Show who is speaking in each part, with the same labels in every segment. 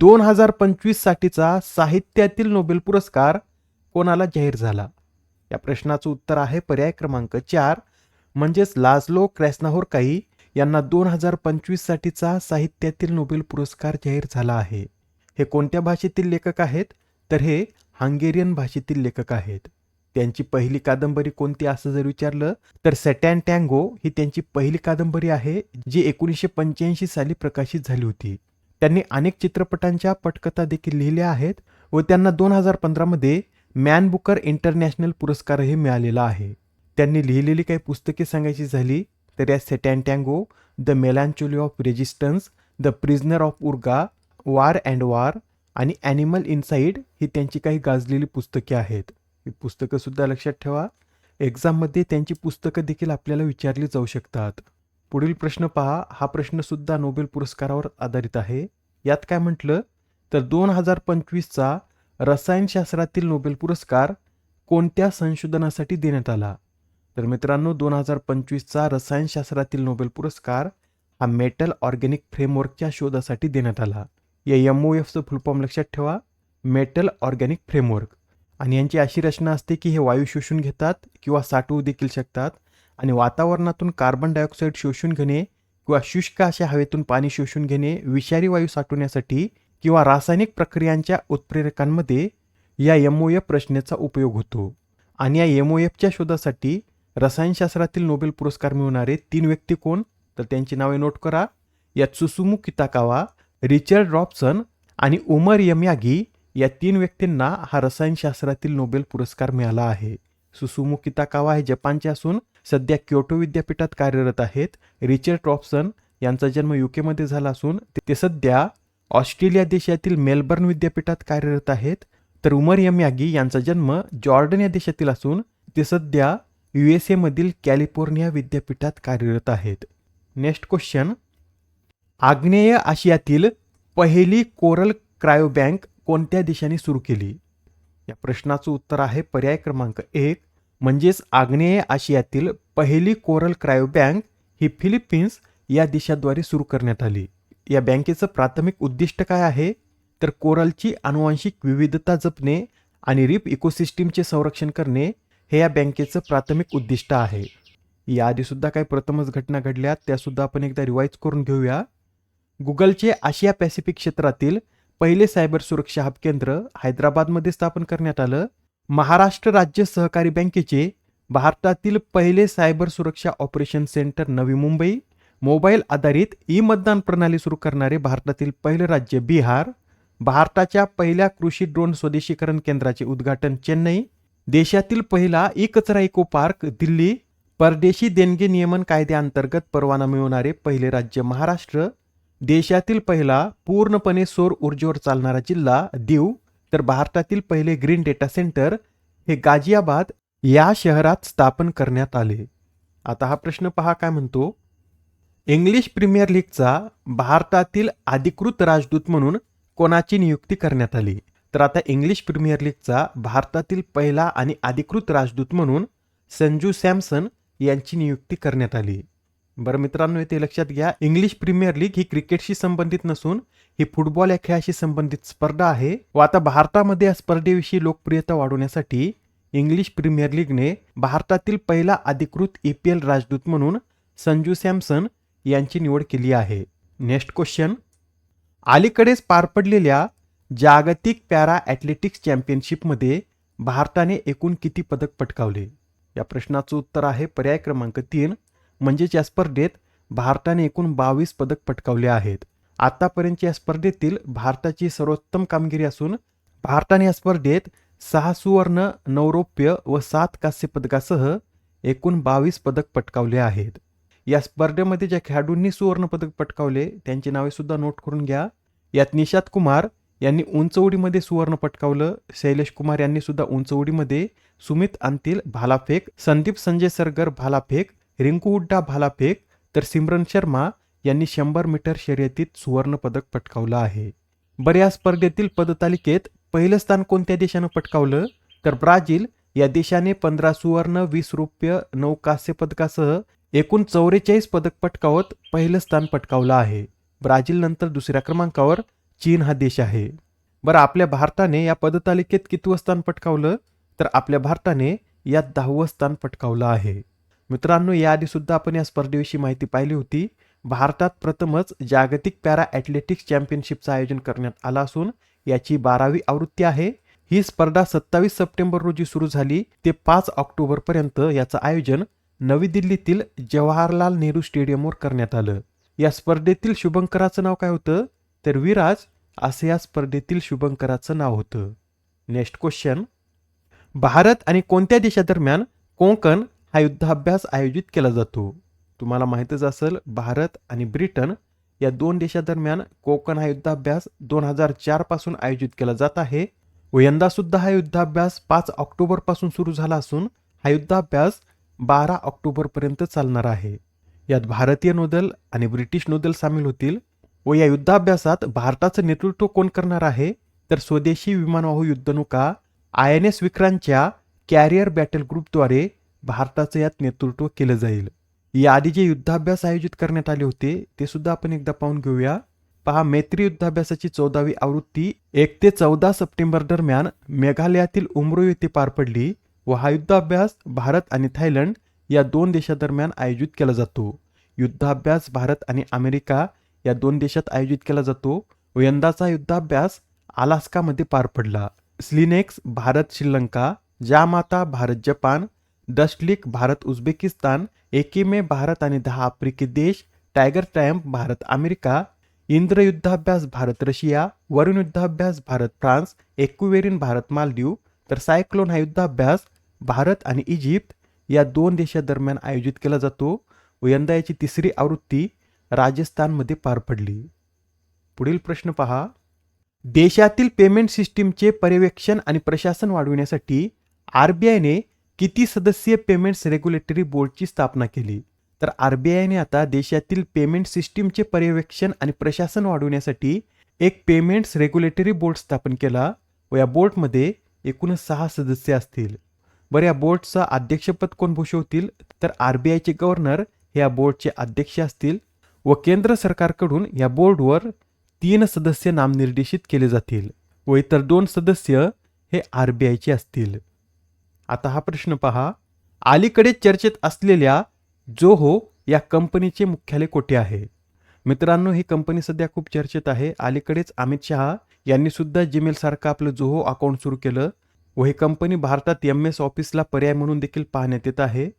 Speaker 1: दोन हजार पंचवीस साठीचा साहित्यातील नोबेल पुरस्कार कोणाला जाहीर झाला? या प्रश्नाचं उत्तर आहे पर्याय क्रमांक चार म्हणजेच लाजलो क्रॅस्नाहोरकाई यांना दोन हजार पंचवीस साठीचा साहित्यातील नोबेल पुरस्कार जाहीर झाला आहे. हे कोणत्या भाषेतील लेखक आहेत? तर हे हंगेरियन भाषेतील लेखक आहेत. त्यांची पहिली कादंबरी कोणती असं जर विचारलं तर सेटॅन टँगो ही त्यांची पहिली कादंबरी आहे जी एकोणीसशे पंच्याऐंशी साली प्रकाशित झाली होती. त्यांनी अनेक चित्रपटांच्या पटकथा देखील लिहिल्या आहेत व त्यांना दोन हजार पंधरामध्ये मॅन बुकर इंटरनॅशनल पुरस्कारही मिळालेला आहे. त्यांनी लिहिलेली काही पुस्तके सांगायची झाली तर या Satantango the Melancholy of Resistance the Prisoner of Urga War and War आणि ॲनिमल इनसाईड ही त्यांची काही गाजलेली पुस्तके आहेत. ही पुस्तकंसुद्धा लक्षात ठेवा. एक्झाममध्ये त्यांची पुस्तकं देखील आपल्याला विचारली जाऊ शकतात. पुढील प्रश्न पहा. हा प्रश्न सुद्धा नोबेल पुरस्कारावर आधारित आहे. यात काय म्हटलं? तर दोन हजार पंचवीसचा रसायनशास्त्रातील नोबेल पुरस्कार कोणत्या संशोधनासाठी देण्यात आला? तर मित्रांनो दोन हजार पंचवीसचा रसायनशास्त्रातील नोबेल पुरस्कार हा मेटल ऑर्गॅनिक फ्रेमवर्कच्या शोधासाठी देण्यात आला. या एम ओ एफचं फुलफॉर्म लक्षात ठेवा. Metal organic framework. आणि यांची अशी रचना असते की हे वायू शोषून घेतात किंवा साठवू देखील शकतात. आणि वातावरणातून कार्बन डायऑक्साईड शोषून घेणे किंवा शुष्क अशा हवेतून पाणी शोषून घेणे विषारी वायू साठवण्यासाठी किंवा रासायनिक प्रक्रियांच्या उत्प्रेरकांमध्ये या एम ओ एफ रचनेचा उपयोग होतो. आणि या एम ओ एफच्या शोधासाठी रसायनशास्त्रातील नोबेल पुरस्कार मिळवणारे तीन व्यक्ती कोण? तर त्यांची नावे नोट करा. यात सुसुमू किताकावा रिचर्ड रॉबसन आणि उमर यमयागी या तीन व्यक्तींना हा रसायनशास्त्रातील नोबेल पुरस्कार मिळाला आहे. सुसुमू किताकावा हे जपानचे असून सध्या क्योटो विद्यापीठात कार्यरत आहेत. रिचर्ड रॉबसन यांचा जन्म युकेमध्ये झाला असून ते सध्या ऑस्ट्रेलिया देशातील मेलबर्न विद्यापीठात कार्यरत आहेत. तर उमर यमयागी यांचा जन्म जॉर्डन या देशातील असून ते सध्या यू एस एमधील कॅलिफोर्निया विद्यापीठात कार्यरत आहेत. Next question. आग्नेय आशियातील पहिली कोरल क्रायोबँक कोणत्या देशाने सुरू केली? या प्रश्नाचं उत्तर आहे पर्याय क्रमांक एक. म्हणजेच आग्नेय आशियातील पहिली कोरल क्रायो बँक ही फिलिपिन्स या देशाद्वारे सुरू करण्यात आली. या बँकेचं प्राथमिक उद्दिष्ट काय आहे? तर कोरलची अनुवांशिक विविधता जपणे आणि रिप इकोसिस्टीमचे संरक्षण करणे हे या बँकेचं प्राथमिक उद्दिष्ट आहे. याआधीसुद्धा काही प्रथमच घटना घडल्या त्यासुद्धा आपण एकदा रिवाईज करून घेऊया. गुगलचे आशिया पॅसिफिक क्षेत्रातील पहिले सायबर सुरक्षा हब केंद्र हैदराबादमध्ये स्थापन करण्यात आलं. महाराष्ट्र राज्य सहकारी बँकेचे भारतातील पहिले सायबर सुरक्षा operation centre Navi Mumbai mobile आधारित ई मतदान प्रणाली सुरू करणारे भारतातील पहिले राज्य बिहार भारताच्या पहिल्या कृषी ड्रोन स्वदेशीकरण केंद्राचे उद्घाटन चेन्नई देशातील पहिला ई कचरा इको पार्क दिल्ली परदेशी देणगी नियमन कायद्याअंतर्गत परवाना मिळवणारे पहिले राज्य महाराष्ट्र देशातील पहिला पूर्णपणे सौर ऊर्जेवर चालणारा जिल्हा दीव तर भारतातील पहिले ग्रीन डेटा सेंटर हे गाझियाबाद या शहरात स्थापन करण्यात आले. आता हा प्रश्न पहा काय म्हणतो. इंग्लिश प्रीमियर लीगचा भारतातील अधिकृत राजदूत म्हणून कोणाची नियुक्ती करण्यात आली? तर आता इंग्लिश प्रीमियर लीगचा भारतातील पहिला आणि अधिकृत राजदूत म्हणून संजू सॅमसन यांची नियुक्ती करण्यात आली. बरं मित्रांनो येथे लक्षात घ्या इंग्लिश प्रीमियर लीग ही क्रिकेटशी संबंधित नसून ही फुटबॉल या खेळाशी संबंधित स्पर्धा आहे. व आता भारतामध्ये या स्पर्धेविषयी लोकप्रियता वाढवण्यासाठी इंग्लिश प्रीमियर लीगने भारतातील पहिला अधिकृत ईपीएल पी एल राजदूत म्हणून संजू सॅमसन यांची निवड केली आहे. नेक्स्ट क्वेश्चन अलीकडेच पार पडलेल्या जागतिक पॅरा ॲथलेटिक्स चॅम्पियनशिपमध्ये भारताने एकूण किती पदक पटकावले? या प्रश्नाचं उत्तर आहे पर्याय क्रमांक तीन. म्हणजेच या स्पर्धेत भारताने एकूण बावीस पदक पटकावले आहेत. आतापर्यंत या स्पर्धेतील भारताची सर्वोत्तम कामगिरी असून भारताने या स्पर्धेत सहा सुवर्ण नऊ रौप्य व सात कांस्य पदकासह एकूण बावीस पदक पटकावले आहेत. या स्पर्धेमध्ये ज्या खेळाडूंनी सुवर्ण पदक पटकावले त्यांची नावे सुद्धा नोट करून घ्या. यात निशात कुमार यांनी उंच उडीमध्ये सुवर्ण पटकावलं शैलेश कुमार यांनी सुद्धा उंच उडीमध्ये सुमित अंतिल भालाफेक संदीप संजय सरगर भालाफेक रिंकू हुड्डा भालाफेक तर सिमरन शर्मा यांनी शंभर मीटर शर्यतीत सुवर्णपदक पटकावलं आहे. बरं या स्पर्धेतील पदतालिकेत पहिलं स्थान कोणत्या देशानं पटकावलं? तर ब्राझील या देशाने पंधरा सुवर्ण वीस रुपये नऊ कांस्य पदकासह एकूण चौवेचाळीस पदक पटकावत पहिलं स्थान पटकावलं आहे. ब्राझील नंतर दुसऱ्या क्रमांकावर चीन हा देश आहे. बरं आपल्या भारताने या पदतालिकेत कितवं स्थान पटकावलं? तर आपल्या भारताने यात दहावं स्थान पटकावलं आहे. मित्रांनो याआधी सुद्धा आपण या स्पर्धेविषयी माहिती पाहिली होती. भारतात प्रथमच जागतिक पॅरा ॲथलेटिक्स चॅम्पियनशिपचं आयोजन करण्यात आलं असून याची बारावी आवृत्ती आहे. ही स्पर्धा सत्तावीस सप्टेंबर रोजी सुरू झाली. ते पाच ऑक्टोबरपर्यंत याचं आयोजन नवी दिल्लीतील जवाहरलाल नेहरू स्टेडियमवर करण्यात आलं. या स्पर्धेतील शुभंकराचं नाव काय होतं? तर विराज असं या स्पर्धेतील शुभंकराचं नाव होतं. Next question. भारत आणि कोणत्या देशादरम्यान कोंकण हा युद्धाभ्यास आयोजित केला जातो. तुम्हाला माहीतच असेल भारत आणि ब्रिटन या दोन देशादरम्यान कोकण हा युद्धाभ्यास दोन हजार चारपासून आयोजित केला जात आहे. व यंदा सुद्धा हा युद्धाभ्यास पाच ऑक्टोबरपासून सुरू झाला असून हा युद्धाभ्यास बारा ऑक्टोबर पर्यंत चालणार आहे. यात भारतीय नौदल आणि ब्रिटिश नौदल सामील होतील व या युद्धाभ्यासात भारताचं नेतृत्व कोण करणार आहे? तर स्वदेशी विमानवाहू युद्धनौका आय एन एस विक्रांतच्या कॅरियर बॅटल ग्रुपद्वारे भारताचं यात नेतृत्व केलं जाईल. याआधी जे युद्धाभ्यास आयोजित करण्यात आले होते ते सुद्धा आपण एकदा पाहून घेऊया. पहा मैत्री युद्धाभ्यासाची चौदावी आवृत्ती एक ते चौदा सप्टेंबर दरम्यान मेघालयातील उमरो येथे पार पडली व हा युद्धाभ्यास भारत आणि थायलंड या दोन देशादरम्यान आयोजित केला जातो. युद्धाभ्यास भारत आणि अमेरिका या दोन देशात आयोजित केला जातो व यंदाचा युद्धाभ्यास अलास्कामध्ये पार पडला. SLINEX Bharat Sri Lanka जामाता Bharat Japan Dustlik Bharat Uzbekistan AIKEME Bharat आणि दहा आफ्रिकी देश Tiger Triumph Bharat America Indra युद्धाभ्यास भारत रशिया वरुण युद्धाभ्यास भारत फ्रान्स एक्विवेरिन भारत मालदीव तर सायक्लोन हा युद्धाभ्यास भारत आणि इजिप्त या दोन देशादरम्यान आयोजित केला जातो व यंदा याची तिसरी आवृत्ती राजस्थानमध्ये पार पडली. पुढील प्रश्न पहा. देशातील पेमेंट सिस्टीमचे पर्यवेक्षण आणि प्रशासन वाढविण्यासाठी आर बी आयने किती सदस्यीय पेमेंट्स रेग्युलेटरी बोर्डची स्थापना केली? तर आर बी आयने आता देशातील पेमेंट सिस्टीमचे पर्यवेक्षण आणि प्रशासन वाढवण्यासाठी एक पेमेंट्स रेग्युलेटरी बोर्ड स्थापन केला व या बोर्डमध्ये एकूण सहा सदस्य असतील. बरं या बोर्डचं अध्यक्षपद कोण भूषवतील? तर आर बी आयचे गव्हर्नर हे या बोर्डचे अध्यक्ष असतील व केंद्र सरकारकडून या बोर्डवर तीन सदस्य नामनिर्देशित केले जातील व इतर दोन सदस्य हे आर बी आयचे असतील. आता हा प्रश्न पहा. अलीकडे चर्चेत असलेल्या जोहो या कंपनीचे मुख्यालय कोठे आहे? मित्रांनो ही कंपनी सध्या खूप चर्चेत आहे. अलीकडेच अमित शहा यांनी सुद्धा जीमेल सारखं आपलं जोहो अकाउंट सुरू केलं व ही कंपनी भारतात एम एस ऑफिसला पर्याय म्हणून देखील पाहण्यात येत आहे.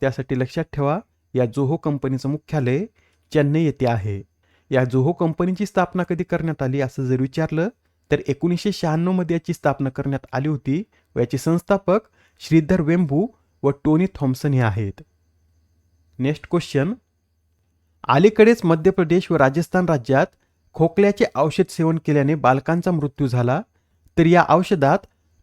Speaker 1: त्यासाठी लक्षात ठेवा या जोहो कंपनीचं मुख्यालय चेन्नई येथे आहे. या जोहो कंपनीची स्थापना कधी करण्यात आली असं जर विचारलं तर एकोणीसशे शहाण्णवमध्ये याची स्थापना करण्यात आली होती व याचे संस्थापक श्रीधर वेंबू व टोनी थॉम्सन हे आहेत. Next question. अलीकडेच मध्य प्रदेश व राजस्थान राज्यात खोकल्याचे औषध सेवन केल्याने बालकांचा मृत्यू झाला तर या औषधात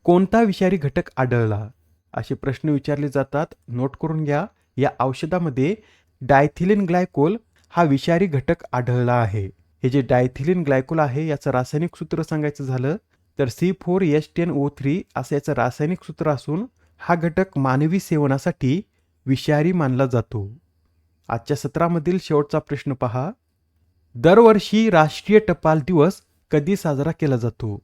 Speaker 1: कोणता विषारी घटक आढळला? असे प्रश्न विचारले जातात. नोट करून घ्या. या औषधामध्ये डायथिलिन ग्लायकोल हा विषारी घटक आढळला आहे. हे जे डायथिलिन ग्लायकोल आहे याचं रासायनिक सूत्र सांगायचं झालं तर C four S ten O three असं याचं रासायनिक सूत्र असून हा घटक मानवी सेवनासाठी विषारी मानला जातो. आजच्या सत्रामधील शेवटचा प्रश्न पहा. दरवर्षी राष्ट्रीय टपाल दिवस कधी साजरा केला जातो?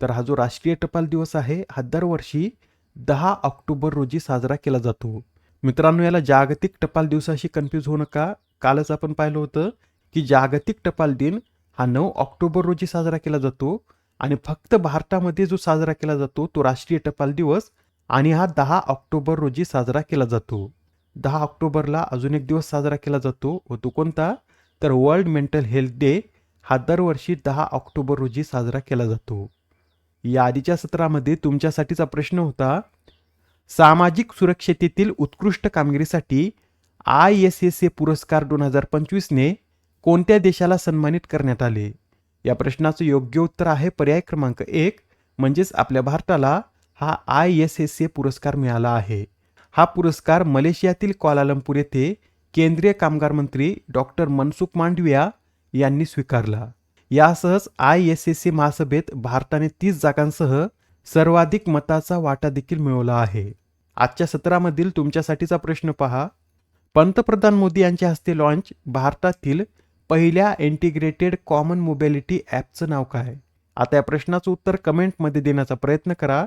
Speaker 1: तर हा जो राष्ट्रीय टपाल दिवस आहे हा दरवर्षी दहा ऑक्टोबर रोजी साजरा केला जातो. मित्रांनो याला जागतिक टपाल दिवसाशी कन्फ्यूज होऊ नका. कालच आपण पाहिलं होतं की जागतिक टपाल दिन हा नऊ ऑक्टोबर रोजी साजरा केला जातो आणि फक्त भारतामध्ये जो साजरा केला जातो तो राष्ट्रीय टपाल दिवस आणि हा दहा ऑक्टोबर रोजी साजरा केला जातो. दहा ऑक्टोबरला अजून एक दिवस साजरा केला जातो व तो कोणता? तर वर्ल्ड मेंटल हेल्थ डे हा दरवर्षी दहा ऑक्टोबर रोजी साजरा केला जातो. या आधीच्या सत्रामध्ये तुमच्यासाठीचा प्रश्न होता सामाजिक सुरक्षतेतील उत्कृष्ट कामगिरीसाठी आय एस एस ए पुरस्कार दोन हजार पंचवीसने कोणत्या देशाला सन्मानित करण्यात आले? या प्रश्नाचं योग्य उत्तर आहे पर्याय क्रमांक एक म्हणजेच आपल्या भारताला हा आय एस एस ए पुरस्कार मिळाला आहे. हा पुरस्कार मलेशियातील क्वालालंपूर येथे केंद्रीय कामगार मंत्री डॉक्टर मनसुख मांडविया यांनी स्वीकारला. यासहच आय एस एस सी महासभेत भारताने तीस जागांसह सर्वाधिक मताचा वाटा देखील मिळवला आहे. आजच्या सत्रामधील तुमच्यासाठीचा प्रश्न पहा. पंतप्रधान मोदी यांच्या हस्ते लॉन्च भारतातील पहिल्या इंटिग्रेटेड कॉमन मोबॅलिटी ॲपचं नाव काय? आता या प्रश्नाचं उत्तर कमेंटमध्ये देण्याचा प्रयत्न करा.